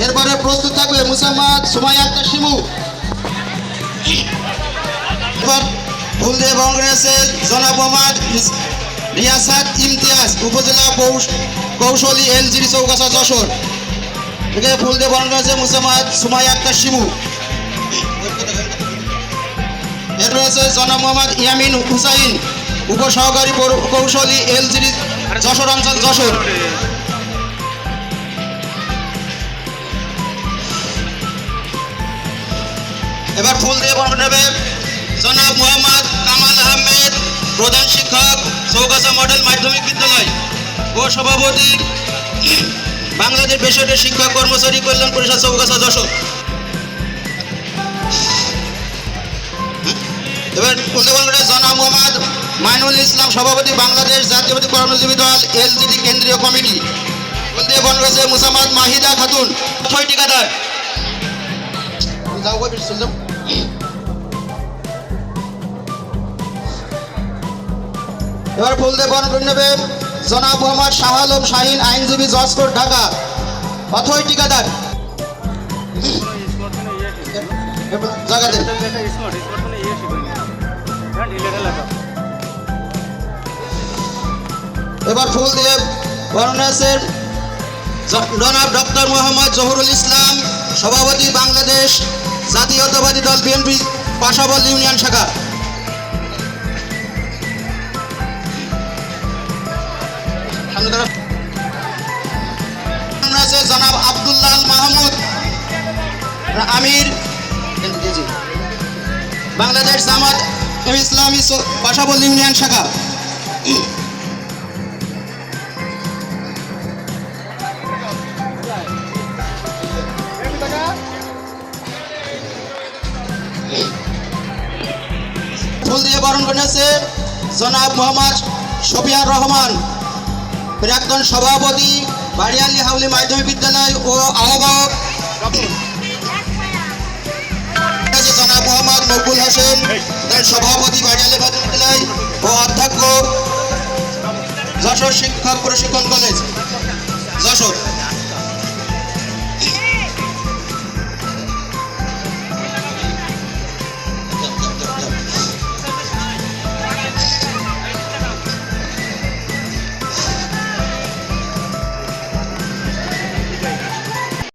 এরপরে প্রস্তুত থাকবে মুসাম্মদ সুমাই আক্তার, শিমু। এবার ফুলদেব কংগ্রেসের জনাব মোহাম্মদ রিয়াসাত ইমতিয়াজ, উপজেলা কৌশ- কৌশলী এলজিডি চৌকাছা যশোর। এখানে ফুলদেব কংগ্রেসের মুসাম্মদ সুমাই আক্তার, শিমু। এর রয়েছে জনাব মোহাম্মদ ইয়ামিন হুসাইন, উপসহকারী কৌশলী এলজিডি যশোর অঞ্চল যশোর। এবার ফুল দিয়ে বরণ নেবে জনাব মোহাম্মদ কামাল আহমেদ প্রধান শিক্ষক চৌগাছা মডেল মাধ্যমিক বিদ্যালয় ও সভাপতি বাংলাদেশ বেসরকারি শিক্ষক কর্মচারী কল্যাণ পরিষদ চৌগাছা যশোর এবার দিয়ে জনাব মোহাম্মদ মাইনুল ইসলাম সভাপতি বাংলাদেশ জাতীয়বাদী কর্মজীবী দল এলজিডি কেন্দ্রীয় কমিটি। দিয়ে বরণ করেছে মুসাম্মদ মাহিদা খাতুন। ছয় ঠিকাদার কই বিশ যাও এবার ফুলদে বরণ করে নেবে জনাব মোহাম্মদ শাহ আলম শাহিন আইনজীবী জজকোট ঢাকা অথই ঠিকাদার এবার ফুল দিয়ে বরণ আছে জনাব ডক্টর মোহাম্মদ জহুরুল ইসলাম সভাপতি বাংলাদেশ জাতীয়তাবাদী দল বিএনপি পাশাবল ইউনিয়ন শাখা। জনাব আব্দুল্লাহ মাহমুদ, আমির, বাংলাদেশ জামাত ইসলামী পাশাবল ইউনিয়ন শাখা। ফুল দিয়ে বরণ করেছে জনাব মোহাম্মদ শফিয়ার রহমান, প্রাক্তন সভাপতি বাড়িয়ালি হাউলি মাধ্যমিক বিদ্যালয় ও আহ্বায়ক। জনাব মোহাম্মদ মকবুল হোসেন সভাপতি বাড়িয়ালি মাধ্যমিক বিদ্যালয় ও অধ্যক্ষ যশোর শিক্ষক প্রশিক্ষণ কলেজ, যশোর।